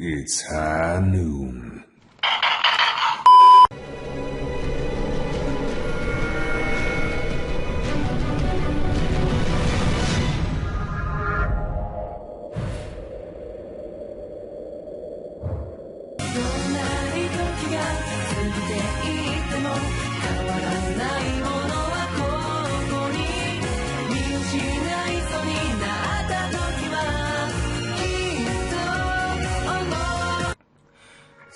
It's high noon. ど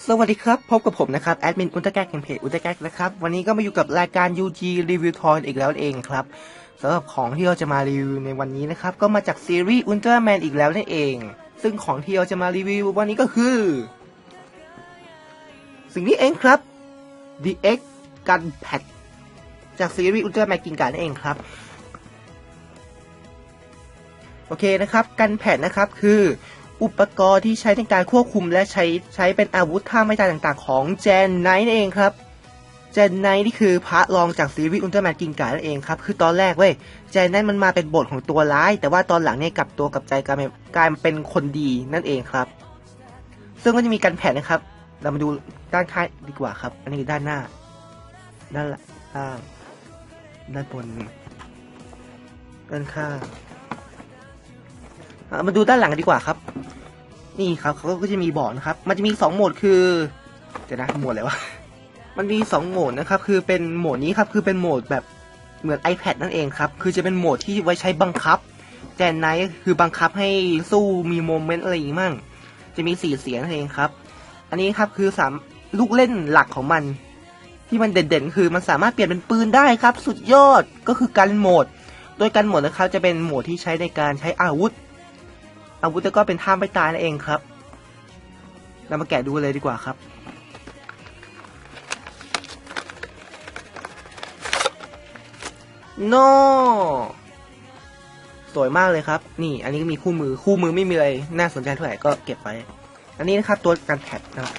สวัสดีครับ พบกับผมนะครับ แอดมินอุลตร้าแก๊กแห่งเพจอุลตร้าแก๊กนะครับ วันนี้ก็มาอยู่กับรายการ UG Review Toy อีกแล้วเองครับสำหรับของที่เราจะมารีวิวในวันนี้นะครับ ก็มาจากซีรีส์อุลตร้าแมนอีกแล้วนั่นเอง ซึ่งของที่เราจะมารีวิววันนี้ก็คือ สิ่งนี้เองครับ DX Gun Pad จากซีรีส์อุลตร้าแมนกินการนั่นเองครับ โอเคนะครับ กันแผ่นนะครับคือ อุปกรณ์ที่ใช้ในการควบคุมและใช้ใช้เป็นอาวุธท่าไม่ตายต่างๆ ของแจนไนท์นั่นเองครับแจนไนท์นี่คือพระรองจากซีรีส์อุลตร้าแมนกินกานั่นเองครับ คือตอนแรกเว้ยแจนไนท์มันมาเป็นบทของตัวร้าย แต่ว่าตอนหลังเนี่ยกลับตัวกลับใจกลายเป็นกลายเป็นคนดีนั่นเองครับ ซึ่งก็จะมีกันแผ่นนะครับ เรามาดูด้านข้างดีกว่าครับ อันนี้คือด้านหน้า ด้านล่างด้านบนด้านข้าง มาดูด้านหลังกันดีกว่าครับ นี่ครับเขาก็จะมีบอร์ดนะครับ มันจะมีสองโหมดคือเดี๋ยวนะโหมดอะไรวะมันมีสองโหมดนะครับ คือเป็นโหมดนี้ครับ คือเป็นโหมดแบบเหมือน iPad นั่นเองครับ คือจะเป็นโหมดที่ไว้ใช้บังคับ แจนไนท์คือบังคับให้สู้มีโมเมนต์อะไรอย่างงี้มั่ง จะมีสี่เสียงนั่นเองครับ อันนี้ครับคือสามลูกเล่นหลักของมัน ที่มันเด่นๆ คือมันสามารถเปลี่ยนเป็นปืนได้ครับ สุดยอด ก็คือการโหมด โดยการโหมดนะครับจะเป็นโหมดที่ใช้ในการใช้อาวุธ อาวุธก็เป็นท่าไม่ตายนั่นเองครับ เรามาแกะดูเลยดีกว่าครับ โนสวยมากเลยครับ นี่อันนี้ก็มีคู่มือคู่มือไม่มีอะไรน่าสนใจเท่าไหร่ก็เก็บไว้ อันนี้นะครับตัวการแท็บนะครับ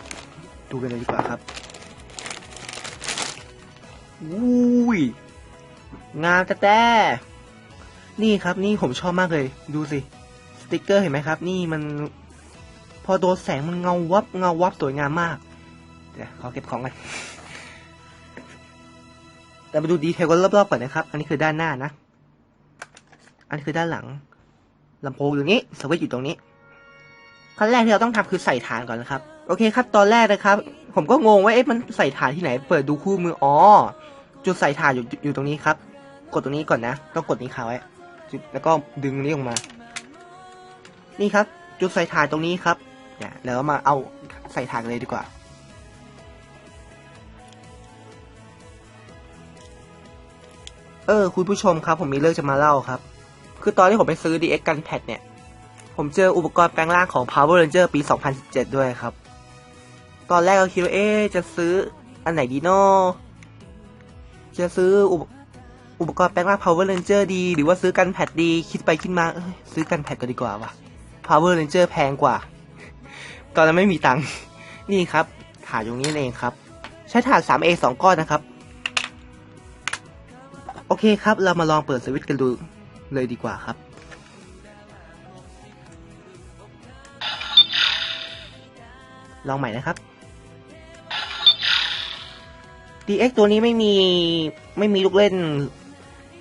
ดูกันเลยดีกว่าครับอุ้ยงามแต่แต่นี่ครับนี่ผมชอบมากเลย ดูสิ สติกเกอร์เห็นไหมครับ นี่มันพอโดนแสงมันเงาวับเงาวับสวยงามมากเดี๋ยวขอเก็บของกันแต่มาดูดีเทลกันรอบๆก่อนนะครับ อันนี้คือด้านหน้านะ อันนี้คือด้านหลังลำโพงอยู่นี้สวิตช์อยู่ตรงนี้ขั้นแรกที่เราต้องทำคือใส่ฐานก่อนนะครับ โอเคครับตอนแรกนะครับ ผมก็งงว่าเอ๊ะมันใส่ฐานที่ไหน เปิดดูคู่มืออ๋อจุดใส่ฐานอยู่อยู่ตรงนี้ครับ กดตรงนี้ก่อนนะ ต้องกดนี้ค้าไว้แล้วก็ดึงนี้ออกมา นี่ครับ จุดใส่ถ่านตรงนี้ครับเนี่ยเดี๋ยวมาเอาใส่ถ่านเลยดีกว่า เออ คุณผู้ชมครับ ผมมีเรื่องจะมาเล่าครับ คือตอนที่ผมไปซื้อ DX Gun Pad เนี่ย ผมเจออุปกรณ์แปลงร่างของ Power Ranger ปี 2017 ด้วยครับ ตอนแรกก็คิดว่าเอ๊จะซื้ออันไหนดีเนาะจะซื้ออุปอุปกรณ์แปลงร่าง Power Ranger ดี หรือว่าซื้อกันแพดดี คิดไปคิดมาเอ้ยซื้อกันแพดก็ดีกว่าว่ะ Power Ranger แพงกว่า ตอนนั้นไม่มีตังค์นี่ครับถาดอยู่นี้เองครับ ใช้ถาด 3A 2 ก้อนนะครับ โอเคครับเรามาลองเปิดสวิตช์กันดูเลยดีกว่าครับ ลองใหม่นะครับ DX ตัวนี้ไม่มีไม่มีลูกเล่น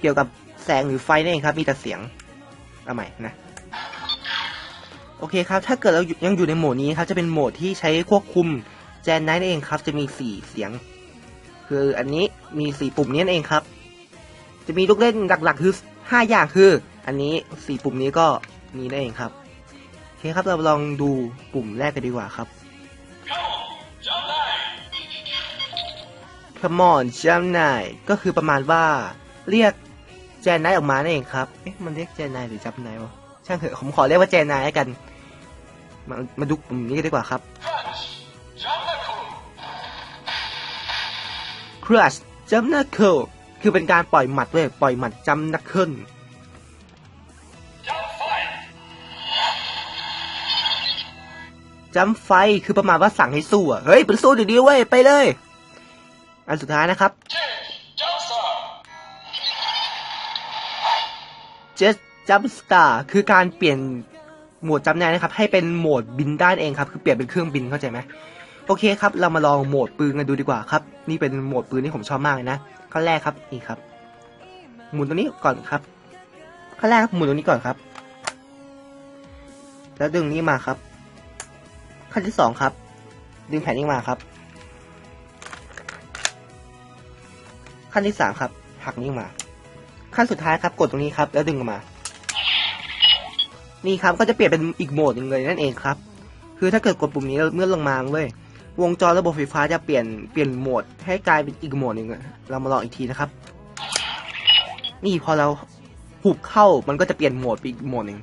เกี่ยวกับแสงหรือไฟนั่นเองครับ มีแต่เสียง เอาใหม่นะ โอเคครับ ถ้าเกิดเรายังอยู่ในโหมดนี้ครับ จะเป็นโหมดที่ใช้ควบคุมแจนไนท์เองครับ จะมีสี่เสียง คืออันนี้มีสี่ปุ่มนี้นั่นเองครับ จะมีลูกเล่นหลักๆคือห้าอย่างคือ อันนี้สี่ปุ่มนี้ก็มีนั่นเองครับโอเคครับเราลองดูปุ่มแรกกันดีกว่าครับ Come on jump night ก็คือประมาณว่าเรียกแจนไนท์ออกมานั่นเองครับ เอ๊ะมันเรียกแจนไนท์หรือจับไนท์วะช่างเถอะผมขอเรียกว่าแจนไนท์แล้วกัน มามาดูปุ่มนี้กันดีกว่าครับ Crush Jump Knuckle คือเป็นการปล่อยหมัดเว้ยปล่อยหมัดจำนักเคิลจัมไฟคือประมาณว่าสั่งให้สู้อะเฮ้ยเป็นสู้ดีๆเว้ยไปเลย อันสุดท้ายนะครับ Just Jump Star คือการเปลี่ยน โหมดจำแนกนะครับ ให้เป็นโหมดบินด้านเองครับ คือเปลี่ยนเป็นเครื่องบินเข้าใจไหมโอเคครับ เรามาลองโหมดปืนกันดูดีกว่าครับ นี่เป็นโหมดปืนที่ผมชอบมากเลยนะขั้นแรกครับนี่ครับ หมุนตรงนี้ก่อนครับขั้นแรกครับหมุนตรงนี้ก่อนครับ แล้วดึงนี้มาครับ ขั้นที่สองครับ ดึงแผ่นนี้มาครับ ขั้นที่สามครับ หักนี้มา ขั้นสุดท้ายครับ กดตรงนี้ครับ แล้วดึงออกมา นี่ครับก็จะเปลี่ยนเป็นอีกโหมดหนึ่งเลยนั่นเองครับ คือถ้าเกิดกดปุ่มนี้เมื่อลงมาเว้ยวงจรระบบไฟฟ้าจะเปลี่ยนเปลี่ยนโหมด ให้กลายเป็นอีกโหมดหนึ่งเรามาลองอีกทีนะครับ นี่พอเราหุบเข้ามันก็จะเปลี่ยนโหมดไปอีกโหมดหนึ่ง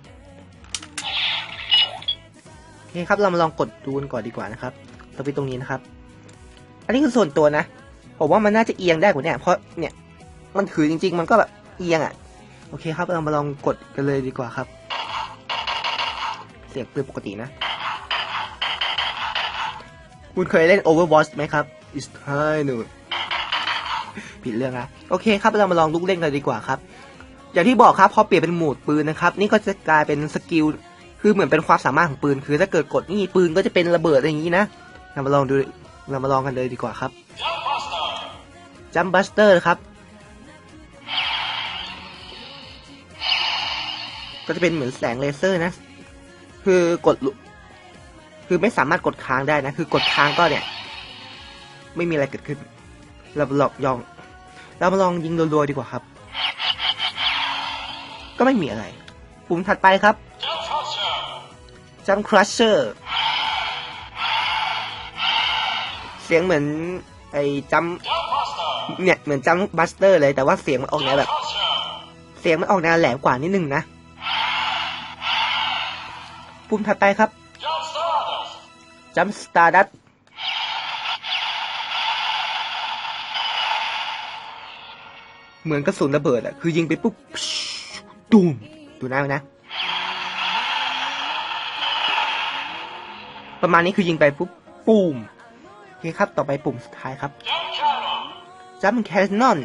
โอเคครับเรามาลองกดดูกันก่อนดีกว่านะครับ เราไปตรงนี้นะครับ อันนี้คือส่วนตัวนะผมว่ามันน่าจะเอียงได้กว่านี้เพราะเนี่ยมันถือจริง ๆ มันก็แบบเอียงอะ โอเคครับเรามาลองกดกันเลยดีกว่าครับ เสียงปืนปกตินะ คุณเคยเล่น Overwatch ไหมครับ It's time หนูผิดเรื่องนะโอเคครับเรามาลองลุกเล่นกันดีกว่าครับ อย่างที่บอกครับพอเปลี่ยนเป็นโหมดปืนนะครับ นี่ก็จะกลายเป็นสกิลคือเหมือนเป็นความสามารถของปืน คือถ้าเกิดกดนี่ปืนก็จะเป็นระเบิดอะไรอย่างนี้นะเรามาลองดูเรามาลองกันเลยดีกว่าครับจัมบัสเตอร์ครับ ก็จะเป็นเหมือนแสงเลเซอร์นะ คือกด คือไม่สามารถกดค้างได้นะ คือกดค้างก็เนี่ย ไม่มีอะไรเกิดขึ้น เราลอกยอง เรามาลองยิงรัวๆดีกว่าครับ ก็ไม่มีอะไร ปุ่มถัดไปครับจัมครัชเชอร์เสียงเหมือน ไอ้จัมเนี่ยเหมือนจัมบัสเตอร์เลยแต่ว่าเสียงมันออกแนวแบบ เสียงมันออกแนวแหลมกว่านิดนึงนะ ปุ่มถัดไปครับจัมสตาร์ดัตเหมือนกระสุนระเบิดอะคือยิงไปปุ๊บตูมดูหน้าไว้นะ ประมาณนี้คือยิงไปปุ๊บปูมโอเคครับ ต่อไปปุ่มสุดท้ายครับจัมแคนนอน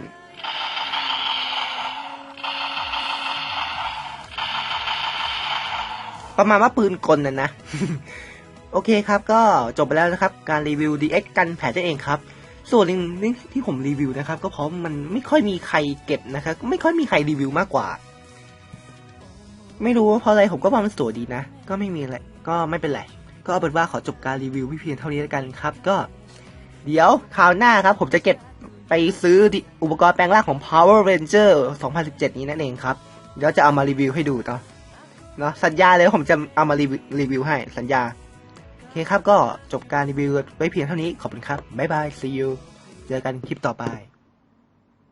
ประมาณว่าปืนกลน่ะนะ โอเคครับ ก็จบไปแล้วนะครับ การรีวิว DX กันแผลตัวเองครับ ส่วนหนึ่งที่ผมรีวิวนะครับ ก็เพราะมันไม่ค่อยมีใครเก็บนะครับ ไม่ค่อยมีใครรีวิวมากกว่า ไม่รู้ว่าเพราะอะไรผมก็ว่ามันสวยดีนะ ก็ไม่มีอะไร ก็ไม่เป็นไร ก็เอาเป็นว่าขอจบการรีวิวพี่เพียงเท่านี้แล้วกันครับ ก็ เดี๋ยวคราวหน้าครับ ผมจะเก็บไปซื้ออุปกรณ์แปลงร่างของ Power Ranger 2017 นี้นั่นเองครับ เดี๋ยวจะเอามารีวิวให้ดูต่อ เนาะสัญญาเลยผมจะเอามารีรีวิวให้สัญญา โอเคครับก็จบการรีวิวไว้เพียงเท่านี้ขอบคุณครับ บ๊ายบาย see you เจอกันคลิปต่อไป